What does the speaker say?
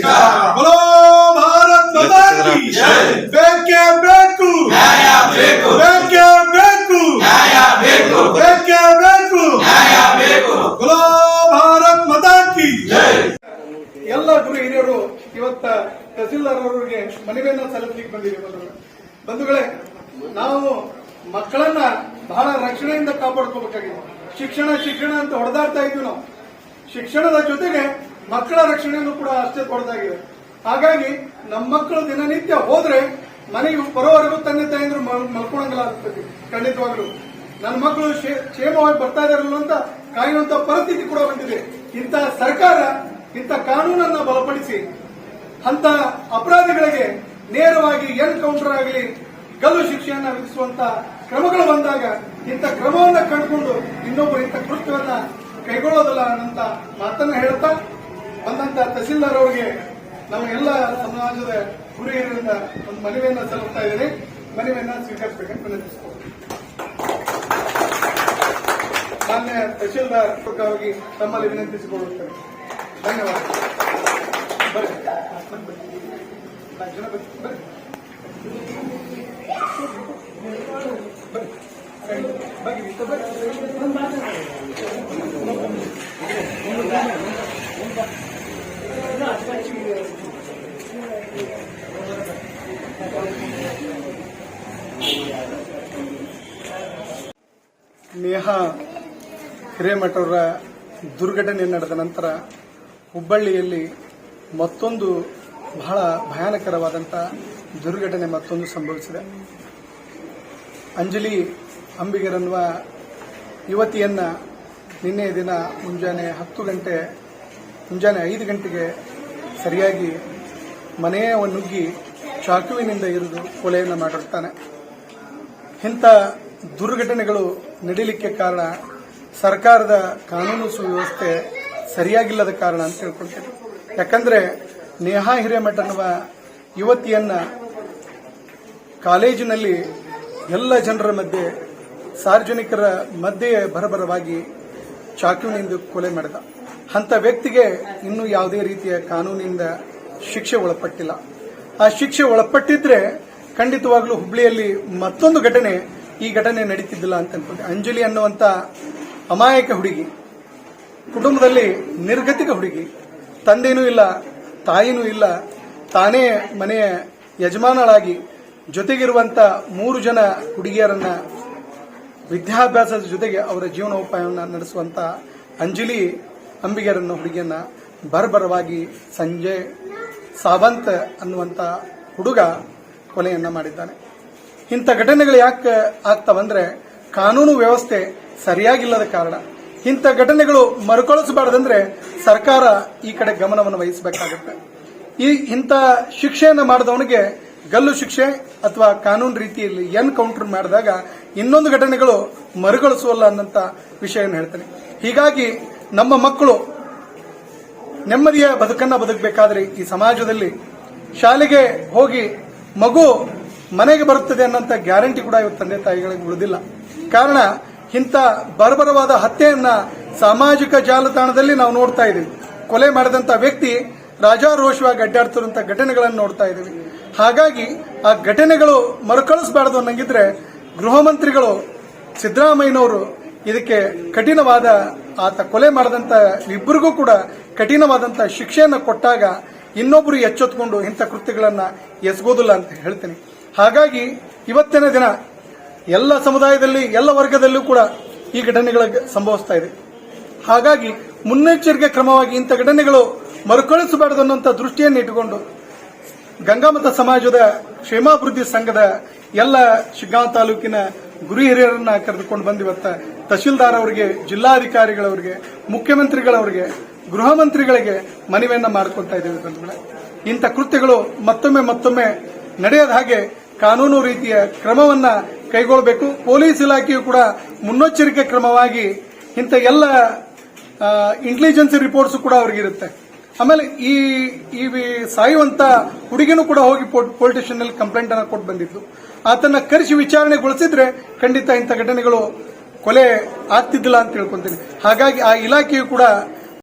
ಬಲೋ ಭಾರತ್ ಮಾತಾ ಕಿ ಜೈ. ಬೇಕೇ ಬೇಕು. ನ್ಯಾಯ ಬೇಕು. ಬೇಕೇ ಬೇಕು. ನ್ಯಾಯ ಬೇಕು. ಬೇಕೇ ಬೇಕು. ನ್ಯಾಯ ಬೇಕು. ಭಾರತ್ ಮಾತಾ ಕಿ ಜೈ. ಎಲ್ಲ ಗುರು ಹಿರಿಯರು ಇವತ್ತ ತಹಸೀಲ್ದಾರ್ ಅವರಿಗೆ ಮನವಿಯನ್ನ ಸಲ್ಲಿಸಲಿಕ್ಕೆ ಬಂದಿದ್ದೀವಿ ಬಂಧುಗಳೇ. ನಾವು ಮಕ್ಕಳನ್ನ ಬಹಳ ರಕ್ಷಣೆಯಿಂದ ಕಾಪಾಡ್ಕೋಬೇಕಾಗಿದೆ. ಶಿಕ್ಷಣ ಶಿಕ್ಷಣ ಅಂತ ಹೊಡೆದಾಡ್ತಾ ಇದೀವಿ ನಾವು. ಶಿಕ್ಷಣದ ಜೊತೆಗೆ ಮಕ್ಕಳ ರಕ್ಷಣೆಯನ್ನು ಕೂಡ ಅಷ್ಟೇ ದೊಡ್ಡದಾಗಿದೆ. ಹಾಗಾಗಿ ನಮ್ಮ ಮಕ್ಕಳು ದಿನನಿತ್ಯ ಹೋದ್ರೆ ಮನೆಗೆ ಬರೋವರೆಗೂ ತಂದೆ ತಾಯಂದ್ರು ಮಲ್ಕೊಳಂಗಿಲ್ಲ ಆಗ್ತದೆ ಖಂಡಿತವಾಗ್ಲು. ನನ್ನ ಮಕ್ಕಳು ಕ್ಷೇಮವಾಗಿ ಬರ್ತಾ ಇದಾರಲ್ಲ ಅಂತ ಕಾಯುವಂತ ಪರಿಸ್ಥಿತಿ ಕೂಡ ಬಂದಿದೆ. ಇಂತಹ ಸರ್ಕಾರ, ಇಂಥ ಕಾನೂನನ್ನ ಬಲಪಡಿಸಿ ಅಂತ ಅಪರಾಧಿಗಳಿಗೆ ನೇರವಾಗಿ ಎನ್ಕೌಂಟರ್ ಆಗಲಿ, ಗಲ್ಲು ಶಿಕ್ಷೆಯನ್ನ ವಿಧಿಸುವಂತ ಕ್ರಮಗಳು ಬಂದಾಗ ಇಂಥ ಕ್ರಮವನ್ನ ಕಂಡುಕೊಂಡು ಇನ್ನೊಬ್ಬರು ಇಂಥ ಕೃತ್ಯವನ್ನ ಕೈಗೊಳ್ಳೋದಲ್ಲ ಅನ್ನಂತ ಮಾತನ್ನ ಹೇಳ್ತಾ ಬಂದಂತ ತಹಸೀಲ್ದಾರ್ ಅವರಿಗೆ ನಮ್ಮ ಎಲ್ಲ ಸಮಾಜದ ಹುರಿಯರಿಂದ ಒಂದು ಮನವಿಯನ್ನ ಸಲ್ಲಿಸ್ತಾ ಇದ್ದೀನಿ. ಮನವಿಯನ್ನ ಸ್ವೀಕರಿಸಬೇಕಂತ ವಿನಂತಿಸಿಕೊಳ್ಳುತ್ತೇನೆ ಮಾನ್ಯ ತಹಶೀಲ್ದಾರ್ ತಮ್ಮಲ್ಲಿ ವಿನಂತಿಸಿಕೊಳ್ಳುತ್ತೇನೆ. ಧನ್ಯವಾದ ಬರ್ರಿ. ಜನ ಬರ್ರಿ. ಬರ್ರಿ. ಬರ್ರಿ. ನೇಹಾ ಹಿರೇಮಠ ಅವರ ದುರ್ಘಟನೆ ನಡೆದ ನಂತರ ಹುಬ್ಬಳ್ಳಿಯಲ್ಲಿ ಮತ್ತೊಂದು ಬಹಳ ಭಯಾನಕರವಾದಂಥ ದುರ್ಘಟನೆ ಮತ್ತೊಂದು ಸಂಭವಿಸಿದೆ. ಅಂಜಲಿ ಅಂಬಿಗರನ್ನುವ ಯುವತಿಯನ್ನ ನಿನ್ನೆ ದಿನ ಮುಂಜಾನೆ ಹತ್ತು ಗಂಟೆ ಮುಂಜಾನೆ ಐದು ಗಂಟೆಗೆ ಸರಿಯಾಗಿ ಮನೆಯ ನುಗ್ಗಿ ಚಾಕುವಿನಿಂದ ಇರಿದು ಕೊಲೆಯನ್ನು ಮಾಡಿರ್ತಾನೆ. ಇಂಥ ದುರ್ಘಟನೆಗಳು ನಡೀಲಿಕ್ಕೆ ಕಾರಣ ಸರ್ಕಾರದ ಕಾನೂನು ಸುವ್ಯವಸ್ಥೆ ಸರಿಯಾಗಿಲ್ಲದ ಕಾರಣ ಅಂತ ಹೇಳ್ಕೊಳ್ತೇವೆ ಯಾಕಂದ್ರೆ ನೇಹಾ ಹಿರೇಮಠ ಅನ್ನುವ ಯುವತಿಯನ್ನ ಕಾಲೇಜಿನಲ್ಲಿ ಎಲ್ಲ ಜನರ ಮಧ್ಯೆ ಸಾರ್ವಜನಿಕರ ಮಧ್ಯೆ ಬರಬರವಾಗಿ ಚಾಕುವಿನಿಂದ ಕೊಲೆ ಮಾಡಿದ. ಅಂತ ವ್ಯಕ್ತಿಗೆ ಇನ್ನೂ ಯಾವುದೇ ರೀತಿಯ ಕಾನೂನಿನಿಂದ ಶಿಕ್ಷೆ ಒಳಪಟ್ಟಿಲ್ಲ. ಆ ಶಿಕ್ಷೆ ಒಳಪಟ್ಟಿದ್ರೆ ಖಂಡಿತವಾಗ್ಲೂ ಹುಬ್ಳಿಯಲ್ಲಿ ಮತ್ತೊಂದು ಘಟನೆ ಈ ಘಟನೆ ನಡೀತಿದ್ದಿಲ್ಲ ಅಂತ ಅನ್ಕೊಂಡೆ. ಅಂಜಲಿ ಅನ್ನುವಂತ ಅಮಾಯಕ ಹುಡುಗಿ, ಕುಟುಂಬದಲ್ಲಿ ನಿರ್ಗತಿಕ ಹುಡುಗಿ, ತಂದೆನೂ ಇಲ್ಲ, ತಾಯಿನೂ ಇಲ್ಲ, ತಾನೇ ಮನೆಯ ಯಜಮಾನಳಾಗಿ ಜೊತೆಗಿರುವಂತ ಮೂರು ಜನ ಹುಡುಗಿಯರನ್ನ ವಿದ್ಯಾಭ್ಯಾಸದ ಜೊತೆಗೆ ಅವರ ಜೀವನೋಪಾಯವನ್ನು ನಡೆಸುವಂತ ಅಂಜಲಿ ಅಂಬಿಗರನ್ನ ಹುಡುಗಿಯನ್ನ ಬರ್ಬರವಾಗಿ ಸಂಜೆ ಸಾವಂತ್ ಅನ್ನುವಂತ ಹುಡುಗ ಕೊಲೆಯನ್ನ ಮಾಡಿದ್ದಾನೆ. ಇಂಥ ಘಟನೆಗಳು ಯಾಕೆ ಆಗ್ತಾವಂದ್ರೆ ಕಾನೂನು ವ್ಯವಸ್ಥೆ ಸರಿಯಾಗಿಲ್ಲದ ಕಾರಣ. ಇಂಥ ಘಟನೆಗಳು ಮರುಕಳಿಸಬಾರದಂದ್ರೆ ಸರ್ಕಾರ ಈ ಕಡೆ ಗಮನವನ್ನು ವಹಿಸಬೇಕಾಗುತ್ತೆ. ಈ ಇಂಥ ಶಿಕ್ಷೆಯನ್ನು ಮಾಡಿದವನಿಗೆ ಗಲ್ಲು ಶಿಕ್ಷೆ ಅಥವಾ ಕಾನೂನು ರೀತಿಯಲ್ಲಿ ಎನ್ಕೌಂಟರ್ ಮಾಡಿದಾಗ ಇನ್ನೊಂದು ಘಟನೆಗಳು ಮರುಕಳಿಸುವಲ್ಲ ಅನ್ನಂತ ವಿಷಯವನ್ನು ಹೇಳ್ತೇನೆ. ಹೀಗಾಗಿ ನಮ್ಮ ಮಕ್ಕಳು ನೆಮ್ಮದಿಯ ಬದುಕನ್ನ ಬದುಕಬೇಕಾದ್ರೆ ಈ ಸಮಾಜದಲ್ಲಿ ಶಾಲೆಗೆ ಹೋಗಿ ಮಗು ಮನೆಗೆ ಬರುತ್ತದೆ ಅನ್ನೋಂಥ ಗ್ಯಾರಂಟಿ ಕೂಡ ಇವತ್ತು ತಂದೆ ತಾಯಿಗಳಿಗೆ ಉಳಿದಿಲ್ಲ. ಕಾರಣ ಇಂಥ ಬರ್ಬರವಾದ ಹತ್ಯೆಯನ್ನ ಸಾಮಾಜಿಕ ಜಾಲತಾಣದಲ್ಲಿ ನಾವು ನೋಡ್ತಾ ಇದ್ದೀವಿ. ಕೊಲೆ ಮಾಡಿದಂತ ವ್ಯಕ್ತಿ ರಾಜಾರೋಷವಾಗಿ ಅಡ್ಡಾಡ್ತಿರುವಂತಹ ಘಟನೆಗಳನ್ನು ನೋಡ್ತಾ ಇದ್ದೀವಿ. ಹಾಗಾಗಿ ಆ ಘಟನೆಗಳು ಮರುಕಳಿಸಬಾರದು ಅನ್ನಂಗಿದ್ರೆ ಗೃಹ ಮಂತ್ರಿಗಳು ಸಿದ್ದರಾಮಯ್ಯನವರು ಇದಕ್ಕೆ ಕಠಿಣವಾದ ಆತ ಕೊಲೆ ಮಾಡಿದಂತ ಇಬ್ಬರಿಗೂ ಕೂಡ ಕಠಿಣವಾದಂತ ಶಿಕ್ಷೆಯನ್ನು ಕೊಟ್ಟಾಗ ಇನ್ನೊಬ್ರು ಎಚ್ಚೆತ್ಕೊಂಡು ಇಂಥ ಕೃತ್ಯಗಳನ್ನು ಎಸಗೋದಿಲ್ಲ ಅಂತ ಹೇಳ್ತೀನಿ. ಹಾಗಾಗಿ ಇವತ್ತಿನ ದಿನ ಎಲ್ಲ ಸಮುದಾಯದಲ್ಲಿ, ಎಲ್ಲ ವರ್ಗದಲ್ಲೂ ಕೂಡ ಈ ಘಟನೆಗಳ ಸಂಭವಿಸ್ತಾ ಇದೆ. ಹಾಗಾಗಿ ಮುನ್ನೆಚ್ಚರಿಕೆ ಕ್ರಮವಾಗಿ ಇಂಥ ಘಟನೆಗಳು ಮರುಕಳಿಸಬಾರದು ಅನ್ನುವಂಥ ದೃಷ್ಟಿಯನ್ನು ಇಟ್ಟುಕೊಂಡು ಗಂಗಾಮತ ಸಮಾಜದ ಕ್ಷೇಮಾಭಿವೃದ್ಧಿ ಸಂಘದ ಎಲ್ಲ ಶಿಗ್ಗಾಂವ್ ತಾಲೂಕಿನ ಗುರಿ ಹಿರಿಯರನ್ನ ಕರೆದುಕೊಂಡು ಬಂದು ಇವತ್ತ ತಹಶೀಲ್ದಾರ್ ಅವರಿಗೆ, ಜಿಲ್ಲಾಧಿಕಾರಿಗಳವರಿಗೆ, ಮುಖ್ಯಮಂತ್ರಿಗಳವರಿಗೆ, ಗೃಹ ಮಂತ್ರಿಗಳಿಗೆ ಮನವಿಯನ್ನು ಮಾಡಿಕೊಳ್ತಾ ಇದ್ದೇವೆ ಬಂಧುಗಳೇ. ಇಂಥ ಕೃತ್ಯಗಳು ಮತ್ತೊಮ್ಮೆ ಮತ್ತೊಮ್ಮೆ ನಡೆಯದ ಹಾಗೆ ಕಾನೂನು ರೀತಿಯ ಕ್ರಮವನ್ನ ಕೈಗೊಳ್ಳಬೇಕು. ಪೊಲೀಸ್ ಇಲಾಖೆಯು ಕೂಡ ಮುನ್ನೆಚ್ಚರಿಕೆ ಕ್ರಮವಾಗಿ ಇಂಥ ಎಲ್ಲ ಇಂಟೆಲಿಜೆನ್ಸ್ ರಿಪೋರ್ಟ್ಸ್ ಕೂಡ ಅವ್ರಿಗಿರುತ್ತೆ. ಆಮೇಲೆ ಈ ಈ ಸಾಯುವಂತ ಹುಡುಗಿನೂ ಕೂಡ ಹೋಗಿ ಪೊಲೀಸ್ ಸ್ಟೇಷನ್ ಕಂಪ್ಲೇಂಟ್ ಅನ್ನ ಕೊಟ್ಟು ಬಂದಿದ್ದು ಆತನ ಕರೆಸಿ ವಿಚಾರಣೆಗೊಳಿಸಿದ್ರೆ ಖಂಡಿತ ಇಂಥ ಘಟನೆಗಳು ಕೊಲೆ ಆಗ್ತಿದ್ದಿಲ್ಲ ಅಂತ ತಿಳ್ಕೊಂತೀನಿ. ಹಾಗಾಗಿ ಆ ಇಲಾಖೆಯು ಕೂಡ